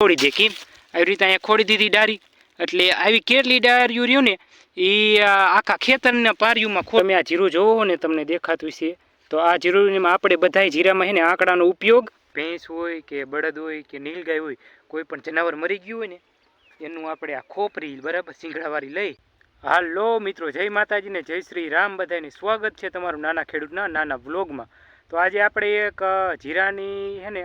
ખોડી દે. આવી રીતે અહીંયા ખોડી દીધી ડારી એટલે આવી કેટલી ડાર્યું રહ્યું ને, એ આખા ખેતરના પારિયુંમાં ખો તમે આ જીરું જોવો ને, તમને દેખાતું છે તો આ જીરુંમાં આપણે બધાય જીરામાં છે ને, આંકડાનો ઉપયોગ ભેંસ હોય કે બળદ હોય કે નીલગાય હોય, કોઈ પણ જનાવર મરી ગયું હોય ને, એનું આપણે આ ખોપરી, બરાબર સિંગડાવાળી લઈ. હાલો મિત્રો, જય માતાજીને જય શ્રી રામ બધાને સ્વાગત છે તમારું નાના ખેડૂતના નાના વ્લોગમાં. તો આજે આપણે એક જીરાની હે ને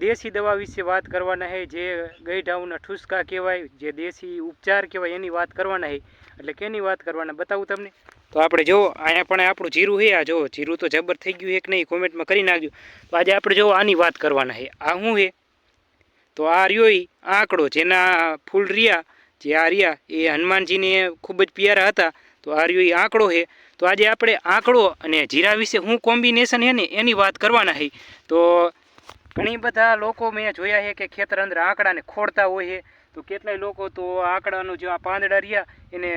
દેશી દવા વિશે વાત કરવાના છે જે ગઈઢાઉના ઠુસકા કહેવાય, જે દેશી ઉપચાર કહેવાય, એની વાત કરવાના છે એટલે કેની વાત કરવાના, બતાવું તમને? તો આપણે જો, અહીંયા પણ આપણું જીરું છે આ જો, જીરું તો જબર થઈ ગયું એક નહીં કોમેન્ટમાં કરી નાખજો તો આજે આપણે જો આની વાત કરવાના છે આ શું છે તો આ રહ્યો આંકડો, જેના ફૂલ રહ્યા, જે આ રહ્યા, એ હનુમાનજીને ખૂબ જ પ્યારા હતા. તો આ રહ્યો આંકડો છે તો આજે આપણે આંકડો અને જીરા વિશે શું કોમ્બિનેશન છે ને, એની વાત કરવાના છે તો ઘણી બધા લોકો મેં જોયા છે કે ખેતર અંદર આંકડાને ખોડતા હોય છે. તો કેટલાય લોકો તો આંકડાનું જે આ પાંદડા રહ્યા, એને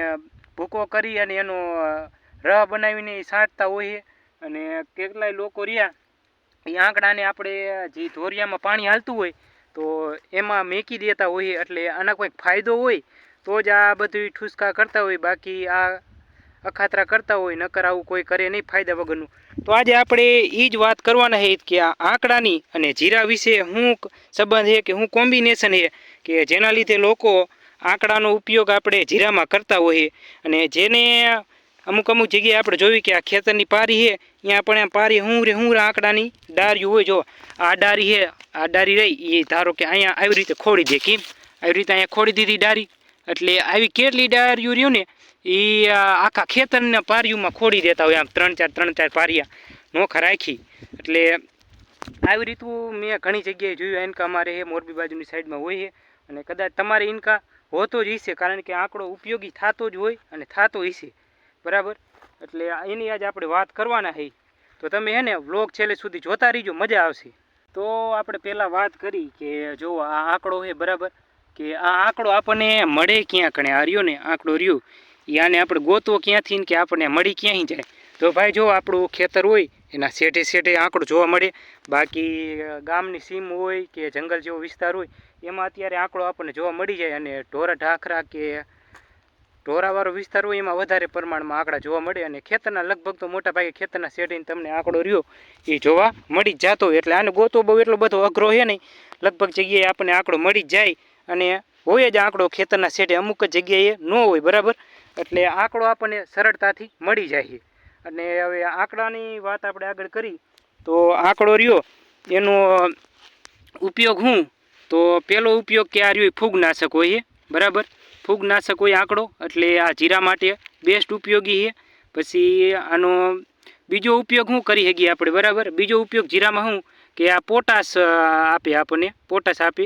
ભૂકો કરી અને એનો રહ બનાવીને એ સાંટતા હોય છે. અને કેટલાય લોકો રહ્યા, એ આંકડાને આપણે જે ધોરિયામાં પાણી હાલતું હોય, તો એમાં મેકી દેતા હોઈએ એટલે આના કોઈક ફાયદો હોય, તો જ આ બધું ઠુસકા કરતા હોય. બાકી આ અખાતરા કરતા હોય, નકર આવું કોઈ કરે નહીં ફાયદા વગરનું. તો આજે આપણે એ જ વાત કરવાના છે કે આ આંકડાની અને જીરા વિશે શું સંબંધ છે કે શું કોમ્બિનેશન છે કે જેના લીધે લોકો આંકડાનો ઉપયોગ આપણે જીરામાં કરતા હોઈએ અને જેને અમુક અમુક જગ્યાએ આપણે જોયું કે આ ખેતરની પારી છે ત્યાં પણ પારી હું રે હું આંકડાની ડારી હોય. જો આ ડારી છે આ ડારી રહી એ ધારો કે અહીંયા આવી રીતે ખોડી દે કેમ આવી રીતે અહીંયા ખોડી દીધી ડારી એટલે આવી કેટલી ડારીઓ રહ્યું ને એ આખા ખેતરના પારિયુંમાં ખોડી દેતા હોય આમ ત્રણ ચાર ત્રણ ચાર પારિયા નોખા રાખી. એટલે આવી રીતું મેં ઘણી જગ્યાએ જોયું. એનકા અમારે હે, મોરબી બાજુની સાઈડમાં હોય છે અને કદાચ તમારે ઇનકા હોતો જ હશે, કારણ કે આંકડો ઉપયોગી થતો જ હોય અને થતો હશે. બરાબર? એટલે એની આજે આપણે વાત કરવાના છે તો તમે હે ને વ્લોગ છેલ્લે સુધી જોતા રહીજો, મજા આવશે. તો આપણે પહેલાં વાત કરી કે જો આ આંકડો છે બરાબર? કે આ આંકડો આપણને મળે ક્યાં કણે? આ રહ્યો ને, આંકડો રહ્યો. એ આને આપણે ગોતવો ક્યાંથી કે આપણને મળી ક્યાંય જાય. તો ભાઈ જો આપણું ખેતર હોય, એના શેઠે શેઠે આંકડો જોવા મળે. બાકી ગામની સીમ હોય કે જંગલ જેવો વિસ્તાર હોય, એમાં અત્યારે આંકડો આપણને જોવા મળી જાય અને ઢોરા ઢાખરા કે ઢોરાવાળો વિસ્તાર હોય, એમાં વધારે પ્રમાણમાં આંકડા જોવા મળે અને ખેતરના લગભગ તો મોટા ભાગે ખેતરના શેઢીને તમને આંકડો રહ્યો, એ જોવા મળી જ જાતો એટલે આને ગોતવો બહુ એટલો બધો અઘરો છે નહીં. લગભગ જગ્યાએ આપણને આંકડો મળી જાય અને હોય જ આંકડો ખેતરના શેઢે, અમુક જ જગ્યાએ ન હોય, બરાબર? એટલે આંકડો આપણને સરળતાથી મળી જાય. છે અને હવે આંકડાની વાત આપણે આગળ કરી, તો આંકડો રહ્યો, એનો ઉપયોગ હું? તો પહેલો ઉપયોગ કે આ રહ્યો ફૂગનાશક હોય બરાબર? ફૂગનાશક હોય આંકડો, એટલે આ જીરા માટે બેસ્ટ ઉપયોગી છે. પછી આનો બીજો ઉપયોગ શું કરી શકીએ આપણે, બરાબર? બીજો ઉપયોગ જીરામાં હું, કે આ પોટાશ આપે આપણને, પોટાશ આપે.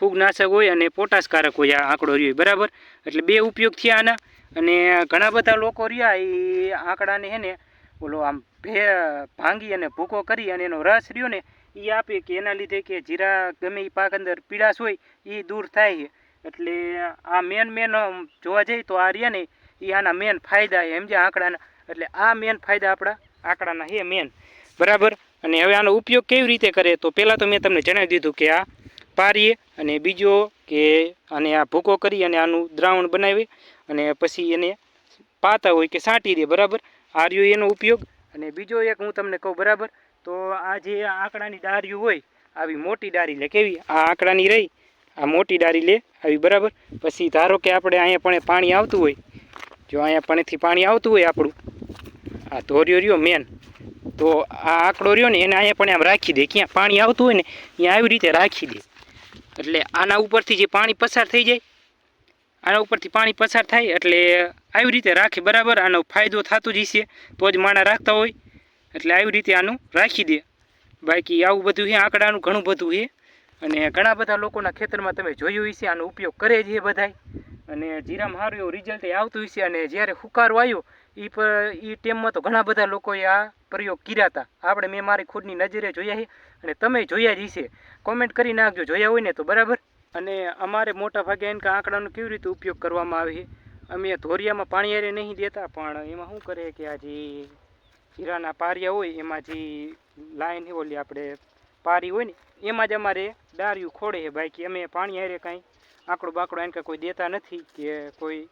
ફૂગનાશક હોય અને પોટાશકારક હોય આ આંકડો રહ્યો બરાબર? એટલે બે ઉપયોગ થયા આના. અને ઘણા બધા લોકો રહ્યા, એ આંકડાને હે ને, ઓલો આમ ભે, ભાંગી અને ભૂકો કરી અને એનો રસ રહ્યો ને એ આપે કે એના લીધે કે જીરા ગમે એ પાક અંદર પીળાશ હોય એ દૂર થાય છે. એટલે આ મેન મેન જોવા જઈએ તો આ રહ્યા ને એ આના મેન ફાયદા છે સમજ્યા આંકડાના. એટલે આ મેન ફાયદા આપણા આંકડાના છે મેન બરાબર? અને હવે આનો ઉપયોગ કેવી રીતે કરે, તો પહેલાં તો મેં તમને જણાવી દીધું કે આ પારીએ અને બીજો કે આને આ ભૂકો કરી અને આનું દ્રાવણ બનાવી અને પછી એને પાતા હોય કે સાંટી દે, બરાબર? આ રહ્યો એનો ઉપયોગ. અને બીજો એક હું તમને કહું, બરાબર? તો આ જે આંકડાની ડારીઓ હોય, આવી મોટી ડારી લે, કેવી? આ આંકડાની રહી, આ મોટી ડારી લે, આવી, બરાબર? પછી ધારો કે આપણે અહીંયા પણ પાણી આવતું હોય, જો અહીંયા પણથી પાણી આવતું હોય આપણું, આ ધોર્યો રહ્યો મેન તો આ આંકડો રહ્યો ને, એને અહીંયા પણ આમ રાખી દે, ક્યાં પાણી આવતું હોય ને, ત્યાં આવી રીતે રાખી દે. એટલે આના ઉપરથી જે પાણી પસાર થઈ જાય, આના ઉપરથી પાણી પસાર થાય એટલે આવી રીતે રાખે બરાબર, આનો ફાયદો થતો જ હશે, તો જ માણા રાખતા હોય. એટલે આવી રીતે આનું રાખી દે. બાકી આવું બધું છે આંકડાનું ઘણું બધું છે અને ઘણા બધા લોકોના ખેતરમાં તમે જોયું હશે, આનો ઉપયોગ કરે છે બધાય. અને જીરામાં સારું એવું રિઝલ્ટ આવતું હશે, અને જ્યારે હુકારો આવ્યો એ પર એ ટાઈમમાં તો ઘણા બધા લોકોએ આ પ્રયોગ કર્યા હતા. આપણે મેં મારી ખુદની નજરે જોયા છે અને તમે જોયા જ હશે. કોમેન્ટ કરી નાખજો. જોયા હોય ને તો બરાબર. અને અમારે મોટા ભાગે એનકા કે આંકડાનો કેવી રીતે ઉપયોગ કરવામાં આવે છે? અમે ધોરિયામાં પાણી અરે નહીં દેતા, પણ એમાં શું કરે કે આ જે હીરાના પારિયા હોય, એમાં જે લાઈન ઓલી આપણે પારી હોય ને, એમાં જ અમારે ડાર્યું ખોડે છે. બાકી અમે પાણી હારે કાંઈ આંકડો બાકડો એને કોઈ દેતા નથી કે કોઈ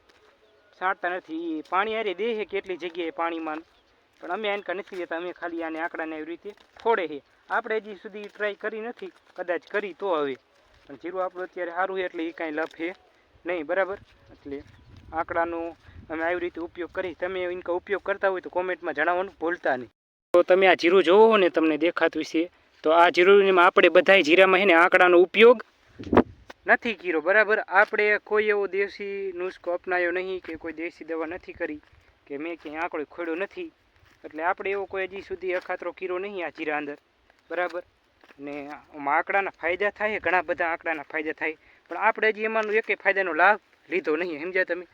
છાંટતા નથી. એ પાણી હારે દે છે કેટલી જગ્યાએ પાણીમાં. પણ અમે એનકા નથી દેતા, અમે ખાલી આને આંકડાને એવી રીતે ખોડે છે. આપણે હજી સુધી ટ્રાય કરી નથી, કદાચ કરી તો હવે. પણ જીરું આપણું અત્યારે સારું છે એટલે એ કાંઈ લફે નહીં, બરાબર? એટલે આંકડાનો અમે આવી રીતે ઉપયોગ કરી. તમે એનો ઉપયોગ કરતા હોય તો કોમેન્ટમાં જણાવવાનું ભૂલતા નહીં. તો તમે આ જીરું જોવો ને તમને દેખાતું છે તો આ જીરુંમાં આપણે બધાય જીરામાં છે ને આંકડાનો ઉપયોગ નથી કર્યો, બરાબર? આપણે કોઈ એવો દેશી નુસ્ખો અપનાવ્યો નહીં કે કોઈ દેશી દવા નથી કરી, કે મેં ક્યાંય આંકડો ખોડ્યો નથી. એટલે આપણે એવો કોઈ હજી સુધી અખાતરો કર્યો નહીં આ જીરા અંદર, બરાબર? ને આમાં આંકડાના ફાયદા થાય, ઘણા બધા આંકડાના ફાયદા થાય, પણ આપણે હજી એમાંનો એકે ફાયદાનો લાભ લીધો નહીં, સમજ્યા તમે?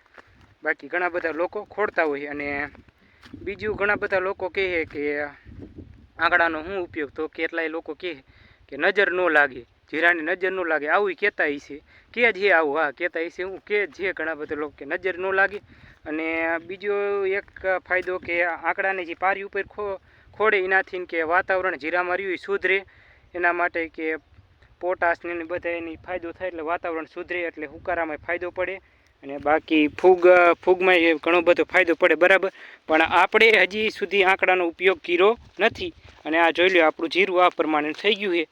બાકી ઘણા બધા લોકો ખોડતા હોય અને બીજું ઘણા બધા લોકો કહે કે આંકડાનો શું ઉપયોગ તો કેટલાય લોકો કહે કે નજર ન લાગે. જીરાની નજર ન લાગે. આવું કહેતા છે. કે જે આવું, હા, કહેતા છે. હું કે છે ઘણા બધા લોકો કે નજર ન લાગે. અને બીજો એક ફાયદો કે આંકડાને જે પારી ઉપર ખો, ખોડે એનાથી કે વાતાવરણ જીરામાં રહ્યું એ સુધરે. એના માટે કે પોટાશ ને બધા એની ફાયદો થાય એટલે વાતાવરણ સુધરે એટલે હુકારામાં ફાયદો પડે. અને બાકી ફૂગ, ફૂગમાં ઘણો બધો ફાયદો પડે, બરાબર. પણ આપણે હજી સુધી આંકડાનો ઉપયોગ કર્યો નથી. અને આ જોઈ લો આપણું જીરું આ પ્રમાણે થઈ ગયું છે.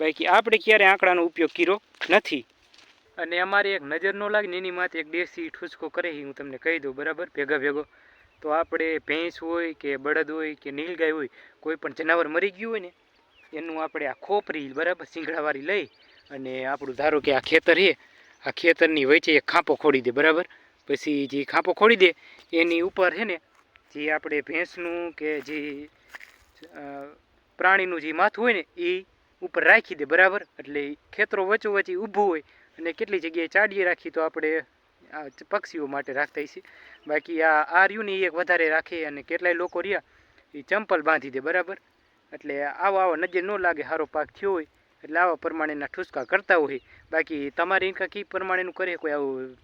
બાકી આપણે ક્યારે આંકડાનો ઉપયોગ કર્યો નથી. અને અમારે એક નજર ન લાગે એની માથે એક દેશી ઠુસકો કરે હું તમને કહી દઉં, બરાબર? ભેગા ભેગો. તો આપણે ભેંસ હોય કે બળદ હોય કે નીલગાય હોય, કોઈ પણ જનાવર મરી ગયું હોય ને, એનું આપણે આ ખોપરી, બરાબર સિંગડાવાળી લઈ અને આપણું ધારો કે આ ખેતર છે, આ ખેતરની વચ્ચે એક ખાંપો ખોડી દે, બરાબર? પછી જે ખાંપો ખોડી દે, એની ઉપર છે ને, જે આપણે ભેંસનું કે જે પ્રાણીનું જે માથું હોય ને એ ઉપર રાખી દે, બરાબર? એટલે ખેતરો વચ્ચે ઊભું હોય અને કેટલી જગ્યાએ ચાડીએ રાખી તો આપણે આ પક્ષીઓ માટે રાખતા છીએ બાકી આ આર્યુની એક વધારે રાખે અને કેટલાય લોકો રહ્યા એ ચંપલ બાંધી દે, બરાબર? એટલે આવો આવો નજર ન લાગે સારો પાક થયો હોય, એટલે આવા પ્રમાણેના ઠુસકા કરતા હોય. બાકી તમારે ઇન્કા કઈ પ્રમાણેનું કરે? કોઈ આવું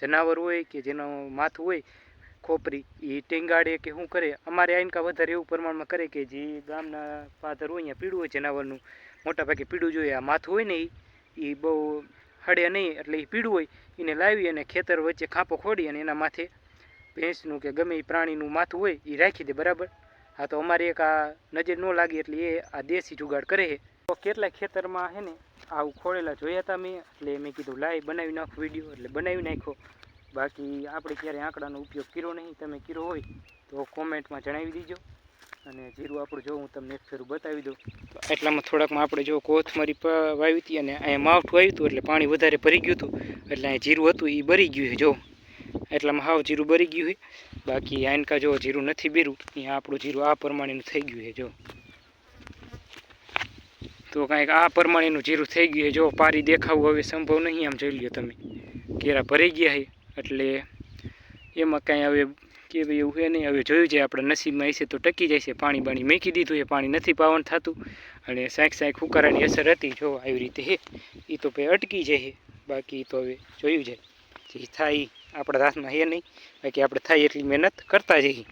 જનાવર હોય કે જેનો માથું હોય, ખોપરી એ ટીંગાડે કે શું કરે? અમારે આ ઇન્કા વધારે એવું પ્રમાણમાં કરે કે જે ગામના પાદર હોય, અહીંયા પીળું હોય જનાવરનું મોટા ભાગે પીળું જોઈએ. આ માથું હોય ને એ બહુ હડે નહીં, એટલે એ પીળું હોય, એને લાવી અને ખેતર વચ્ચે ખાંપો ખોડી અને એના માથે ભેંસનું કે ગમે એ પ્રાણીનું માથું હોય એ રાખી દે બરાબર. હા તો અમારે એક આ નજર ન લાગી એટલે એ આ દેશી જુગાડ કરે છે. તો કેટલાય ખેતરમાં છે ને આવું ખોળેલા જોયા હતા મેં, એટલે મેં કીધું લાઈ બનાવી નાખો વીડિયો. એટલે બનાવી નાખ્યો. બાકી આપણે ક્યારેય આંકડાનો ઉપયોગ કર્યો નહીં. તમે કર્યો હોય તો કોમેન્ટમાં જણાવી દીજો. અને જીરું આપણું જો હું તમને એક ફેરું બતાવી દઉં. એટલામાં થોડાકમાં આપણે જો કોથમરી વાવી હતી અને અહીંયા માવઠું આવ્યું હતું એટલે પાણી વધારે ભરી ગયું હતું. એટલે અહીંયા જીરું હતું એ ભરી ગયું છે, જો. એટલામાં હાવ જીરું ભરી ગયું છે. બાકી આનકા જો જીરું નથી બીરું, અહીંયા આપણું જીરું આ પ્રમાણેનું થઈ ગયું છે, જો. તો કાંઈક આ પ્રમાણેનું જીરું થઈ ગયું છે, જો. પારી દેખાવું હવે સંભવ નહીં, આમ જોઈ લ્યો તમે. કેરા ભરી ગયા છે, એટલે એમાં કાંઈ હવે કે ભાઈ એવું છે નહીં. હવે જોયું છે, આપણે નસીબમાં હશે તો ટકી જાય છે. પાણી બાણી મેકી દીધું છે, પાણી નથી પાવન થતું. અને સાંક સાંક ફૂકારાની અસર હતી. જો આવી રીતે હે એ તો ભાઈ અટકી જાય બાકી તો હવે જોયું છે. જે થાય આપણા હાથમાં હે નહીં. બાકી આપણે થાય એટલી મહેનત કરતા જઈએ.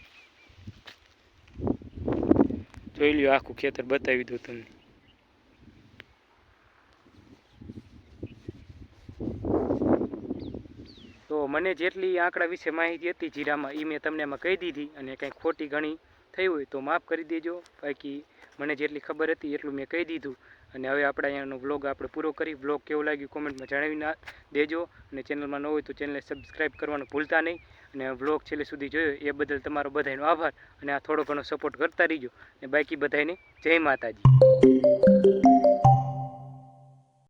જોઈ લ્યો આખું ખેતર બતાવી દઉં તમને. તો મને જેટલી આંકડા વિશે માહિતી હતી જીરામાં એ મેં તમને એમાં કહી દીધી અને કંઈ ખોટી ઘણી થઈ હોય તો માફ કરી દેજો. બાકી મને જેટલી ખબર હતી એટલું મેં કહી દીધું. અને હવે આપણે અહીંયાનો વ્લોગ આપણે પૂરો કરી. વ્લોગ કેવો લાગ્યું કોમેન્ટમાં જણાવી દેજો. અને ચેનલમાં ન હોય તો ચેનલને સબસ્ક્રાઈબ કરવાનું ભૂલતા નહીં. અને વ્લોગ છેલ્લે સુધી જોયો, એ બદલ તમારો બધાનો આભાર. અને આ થોડો ઘણો સપોર્ટ કરતા રહીજો. અને બાકી બધાને જય માતાજી.